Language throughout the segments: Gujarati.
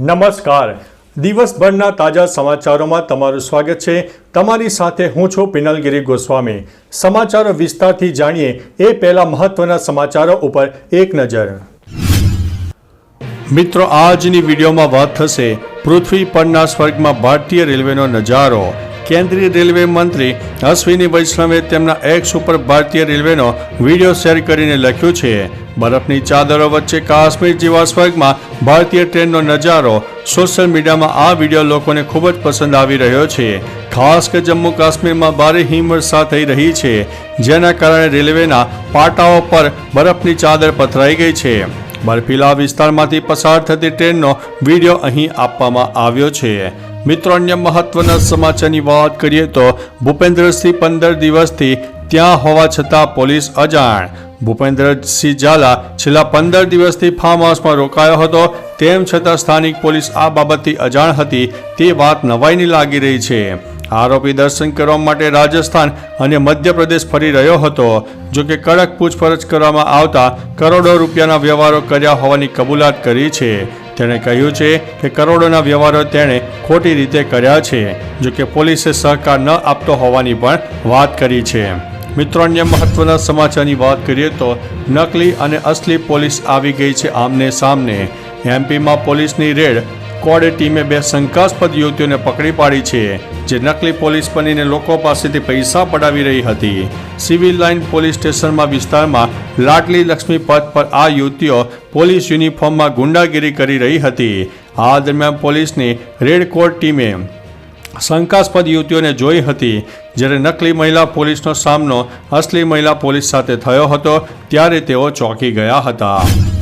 નમસ્કાર. દિવસભરના તાજા સમાચારોમાં તમારું સ્વાગત છે. તમારી સાથે હું છું પિનલગીરી ગોસ્વામી. સમાચારો વિસ્તારથી જાણીએ એ પહેલા મહત્વના સમાચારો ઉપર એક નજર. મિત્રો, આજની વિડીયોમાં વાત થશે પૃથ્વી પરના સ્વર્ગમાં ભારતીય રેલવેનો નજારો. કેન્દ્રીય રેલવે મંત્રી અશ્વિની વૈષ્ણવે તેમના એક્સ ઉપર ભારતીય રેલવેનો વીડિયો શેર કરીને લખ્યું છે, બરફની ચાદરો વચ્ચે કાશ્મીર જેવા સ્વર્ગમાં ભારતીય ટ્રેનનો નજારો સોશિયલ મીડિયામાં આ વીડિયો લોકોને ખૂબ જ પસંદ આવી રહ્યો છે. ખાસ કે જમ્મુ કાશ્મીરમાં ભારે હિમવર્ષા થઈ રહી છે, જેના કારણે રેલવેના પાટાઓ પર બરફની ચાદર પથરાઈ ગઈ છે. બર્ફીલા વિસ્તારમાંથી પસાર થતી ટ્રેનનો વીડિયો અહીં આપવામાં આવ્યો છે. મિત્રો અન્ય મહત્વના સમાચારની વાત કરીએ તો ભૂપેન્દ્રસિંહ પંદર દિવસથી ત્યાં હોવા છતાં પોલીસ અજાણ. ભૂપેન્દ્રસિંહ ઝાલા છેલ્લા પંદર દિવસથી ફાર્મ હાઉસમાં રોકાયો હતો. તેમ છતાં સ્થાનિક પોલીસ આ બાબતથી અજાણ હતી. તે વાત નવાઈની લાગી રહી છે. આરોપી દર્શન કરવા માટે રાજસ્થાન અને મધ્યપ્રદેશ ફરી રહ્યો હતો. જો કે કડક પૂછપરછ કરવામાં આવતા કરોડો રૂપિયાના વ્યવહારો કર્યા હોવાની કબૂલાત કરી છે. તેણે કહ્યું છે કે કરોડોના વ્યવહારો તેણે ખોટી રીતે કર્યા છે જોકે પોલીસે સહકાર ન આપતો હોવાની પણ વાત કરી છે. મિત્રો, અન્ય મહત્વના સમાચારની વાત કરીએ તો નકલી અને અસલી પોલીસ આવી ગઈ છે આમને સામને. એમપીમાં પોલીસની રેડ કોડે ટીમે બે શંકાસ્પદ યુવતીઓને પકડી પાડી છે, જે નકલી પોલીસ બનીને લોકો પાસેથી પૈસા પડાવી રહી હતી. સિવિલ લાઇન પોલીસ સ્ટેશનમાં વિસ્તારમાં લાટલી લક્ષ્મી પથ પર આ યુવતીઓ પોલીસ યુનિફોર્મમાં ગુંડાગીરી કરી રહી હતી. આ દરમિયાન પોલીસની રેડ કોડ ટીમે શંકાસ્પદ યુવતીઓને જોઈ હતી. જ્યારે નકલી મહિલા પોલીસનો સામનો અસલી મહિલા પોલીસ સાથે થયો હતો, ત્યારે તેઓ ચોંકી ગયા હતા.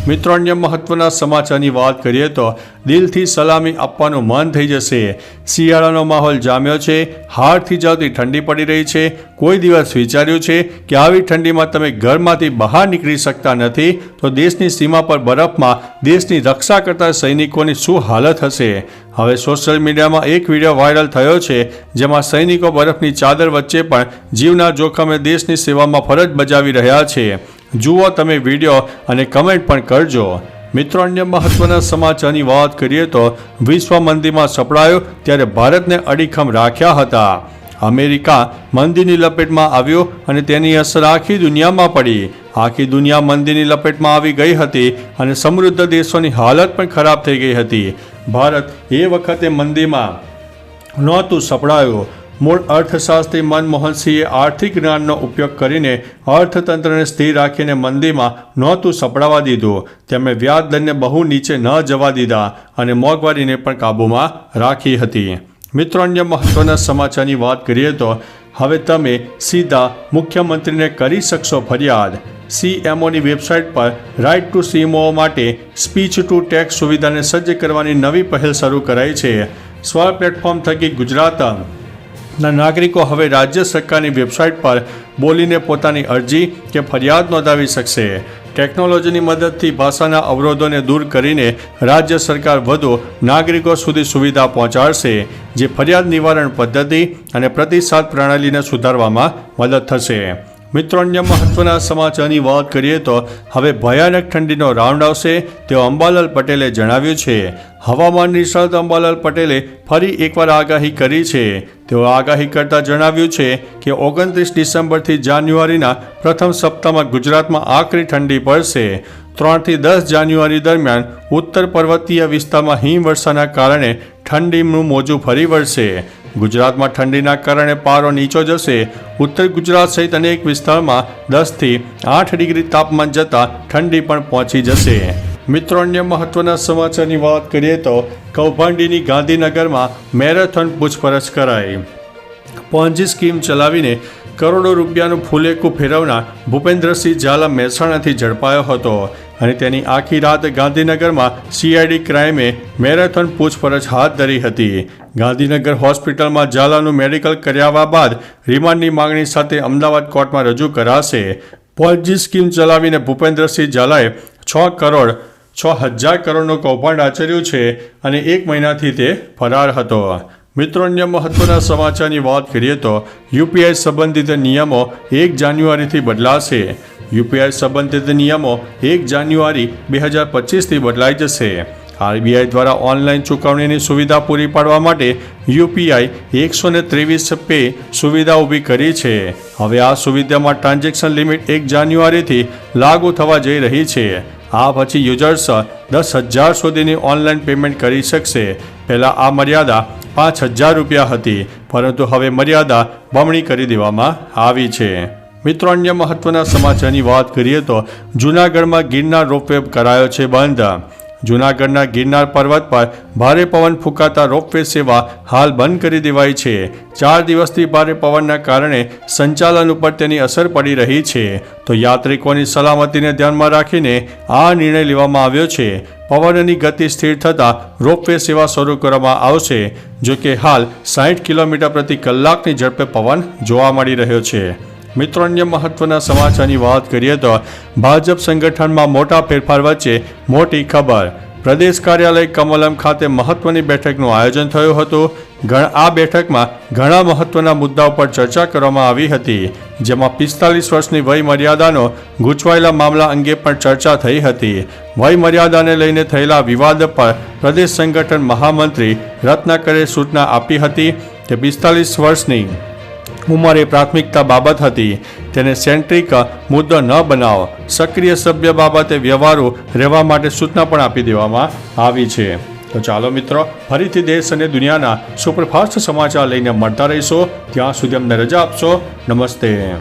મિત્રો, અન્ય મહત્વના સમાચારની વાત કરીએ તો દિલથી સલામી આપવાનું મન થઈ જશે. શિયાળાનો માહોલ જામ્યો છે. હાડથી જાવતી ઠંડી પડી રહી છે. કોઈ દિવસ વિચાર્યું છે કે આવી ઠંડીમાં તમે ઘરમાંથી બહાર નીકળી શકતા નથી, તો દેશની સીમા પર બરફમાં દેશની રક્ષા કરતા સૈનિકોની શું હાલત હશે? હવે સોશિયલ મીડિયામાં એક વીડિયો વાયરલ થયો છે, જેમાં સૈનિકો બરફની ચાદર વચ્ચે પણ જીવના જોખમે દેશની સેવામાં ફરજ બજાવી રહ્યા છે. જુઓ તમે વીડિયો અને કમેન્ટ પણ કરજો. મિત્રો, અન્ય મહત્વના સમાચારની વાત કરીએ તો વિશ્વ મંદીમાં સપડાયો ત્યારે ભારતને અડીખમ રાખ્યા હતા. અમેરિકા મંદીની લપેટમાં આવ્યો અને તેની અસર આખી દુનિયામાં પડી. આખી દુનિયા મંદીની લપેટમાં આવી ગઈ હતી અને સમૃદ્ધ દેશોની હાલત પણ ખરાબ થઈ ગઈ હતી. ભારત એ વખતે મંદીમાં નહોતું સપડાયું. મૂળ અર્થશાસ્ત્રી મનમોહનસિંહે આર્થિક જ્ઞાનનો ઉપયોગ કરીને અર્થતંત્રને સ્થિર રાખીને મંદીમાં નહોતું સપડાવા દીધું. તેમણે વ્યાજ દરને બહુ નીચે ન જવા દીધા અને મોંઘવારીને પણ કાબૂમાં રાખી હતી. મિત્રો, અન્ય મહત્વના સમાચારની વાત કરીએ તો હવે તમે સીધા મુખ્યમંત્રીને કરી શકશો ફરિયાદ. સીએમઓની વેબસાઇટ પર રાઇટ ટુ સીએમઓ માટે સ્પીચ ટુ ટેક્સ સુવિધાને સજ્જ કરવાની નવી પહેલ શરૂ કરાઈ છે. સ્વ પ્લેટફોર્મ થકી ગુજરાત ના નાગરિકો હવે રાજ્ય સરકારની વેબસાઇટ પર બોલીને પોતાની અરજી કે ફરિયાદ નોંધાવી શકશે. ટેકનોલોજીની મદદથી ભાષાના અવરોધોને દૂર કરીને રાજ્ય સરકાર વધુ નાગરિકો સુધી સુવિધા પહોંચાડશે, જે ફરિયાદ નિવારણ પદ્ધતિ અને પ્રતિસાદ પ્રણાલીને સુધારવામાં મદદ થશે. મિત્રો અન્ય મહત્વના સમાચારની વાત કરીએ તો હવે ભયાનક ઠંડીનો રાઉન્ડ આવશે, તેઓ અંબાલાલ પટેલે જણાવ્યું છે. હવામાન નિષ્ણાત અંબાલાલ પટેલે ફરી એકવાર આગાહી કરી છે. તેઓ આગાહી કરતા જણાવ્યું છે કે ઓગણત્રીસ ડિસેમ્બરથી જાન્યુઆરીના પ્રથમ સપ્તાહમાં ગુજરાતમાં આકરી ઠંડી પડશે. ત્રણથી દસ જાન્યુઆરી દરમિયાન ઉત્તર પર્વતીય વિસ્તારમાં હિમવર્ષાના કારણે ઠંડીનું મોજું ફરી વળશે. ગુજરાતમાં ઠંડીના કારણે પારો નીચો જશે. ઉત્તર ગુજરાત સહિત અનેક વિસ્તારમાં દસથી આઠ ડિગ્રી તાપમાન જતાં ઠંડી પણ પહોંચી જશે. મિત્રો, અન્ય મહત્વના સમાચારની વાત કરીએ તો કૌભાંડીની ગાંધીનગરમાં મેરેથોન પૂછપરછ કરાઈ. પોન્જી સ્કીમ ચલાવીને કરોડો રૂપિયાનું ફૂલેકું ફેરવનાર ભૂપેન્દ્રસિંહ ઝાલા મહેસાણાથી ઝડપાયો હતો. અને તેની આખી રાત ગાંધીનગરમાં સીઆઈડી ક્રાઇમે મેરેથોન પૂછપરછ હાથ ધરી હતી. ગાંધીનગર હોસ્પિટલમાં ઝાલાનું મેડિકલ કર્યા બાદ રિમાન્ડની માંગણી સાથે અમદાવાદ કોર્ટમાં રજૂ કરાશે. પોલજી સ્કીમ ચલાવીને ભૂપેન્દ્રસિંહ ઝાલાએ છ કરોડ, છ હજાર કરોડનું કૌભાંડ આચર્યું છે અને એક મહિનાથી તે ફરાર હતો. મિત્રો, અન્ય મહત્વના સમાચારની વાત કરીએ તો યુપીઆઈ સંબંધિત નિયમો એક જાન્યુઆરીથી બદલાશે. યુપીઆઈ સંબંધિત નિયમો એક જાન્યુઆરી બે હજાર પચીસથી બદલાઈ જશે. આરબીઆઈ દ્વારા ઓનલાઈન ચૂકવણીની સુવિધા પૂરી પાડવા માટે યુપીઆઈ એકસો ને ત્રેવીસ પે સુવિધા ઊભી કરી છે. હવે આ સુવિધામાં ટ્રાન્ઝેક્શન લિમિટ એક જાન્યુઆરીથી લાગુ થવા જઈ રહી છે. આ પછી યુઝર્સ દસ હજાર સુધીની ઓનલાઈન પેમેન્ટ કરી શકશે. પહેલાં આ મર્યાદા પાંચ હજાર રૂપિયા હતી, પરંતુ હવે મર્યાદા બમણી કરી દેવામાં આવી છે. મિત્રો, અન્ય મહત્વના સમાચારની વાત કરીએ તો જૂનાગઢમાં ગિરનાર રોપવે કરાયો છે બંધ. જૂનાગઢના ગિરનાર પર્વત પર ભારે પવન ફૂંકાતા રોપવે સેવા હાલ બંધ કરી દેવાઈ છે. ચાર દિવસથી ભારે પવનના કારણે સંચાલન ઉપર તેની અસર પડી રહી છે. તો યાત્રિકોની સલામતીને ધ્યાનમાં રાખીને આ નિર્ણય લેવામાં આવ્યો છે. પવનની ગતિ સ્થિર થતાં રોપવે સેવા શરૂ કરવામાં આવશે જો કે હાલ સાઠ કિલોમીટર પ્રતિ કલાકની ઝડપે પવન જોવા મળી રહ્યો છે. મિત્રો અન્ય મહત્વના સમાચારની વાત કરીએ તો ભાજપ સંગઠનમાં મોટા ફેરફાર વચ્ચે મોટી ખબર. પ્રદેશ કાર્યાલય કમલમ ખાતે મહત્વની બેઠકનું આયોજન થયું હતું. આ બેઠકમાં ઘણા મહત્વના મુદ્દાઓ પર ચર્ચા કરવામાં આવી હતી, જેમાં પિસ્તાલીસ વર્ષની વય મર્યાદાનો ગૂંચવાયેલા મામલા અંગે પણ ચર્ચા થઈ હતી. વય મર્યાદાને લઈને થયેલા વિવાદ પર પ્રદેશ સંગઠન મહામંત્રી રત્નાકરે સૂચના આપી હતી કે પિસ્તાલીસ વર્ષની ઉંમર એ પ્રાથમિકતા બાબત હતી. તેને સેન્ટ્રિક મુદ્દો ન બનાવો. સક્રિય સભ્ય બાબતે વ્યવહારો રહેવા માટે સૂચના પણ આપી દેવામાં આવી છે. તો ચાલો મિત્રો, ફરીથી દેશ અને દુનિયાના સુપરફાસ્ટ સમાચાર લઈને મળતા રહીશો. ત્યાં સુધી અમને રજા આપશો. નમસ્તે.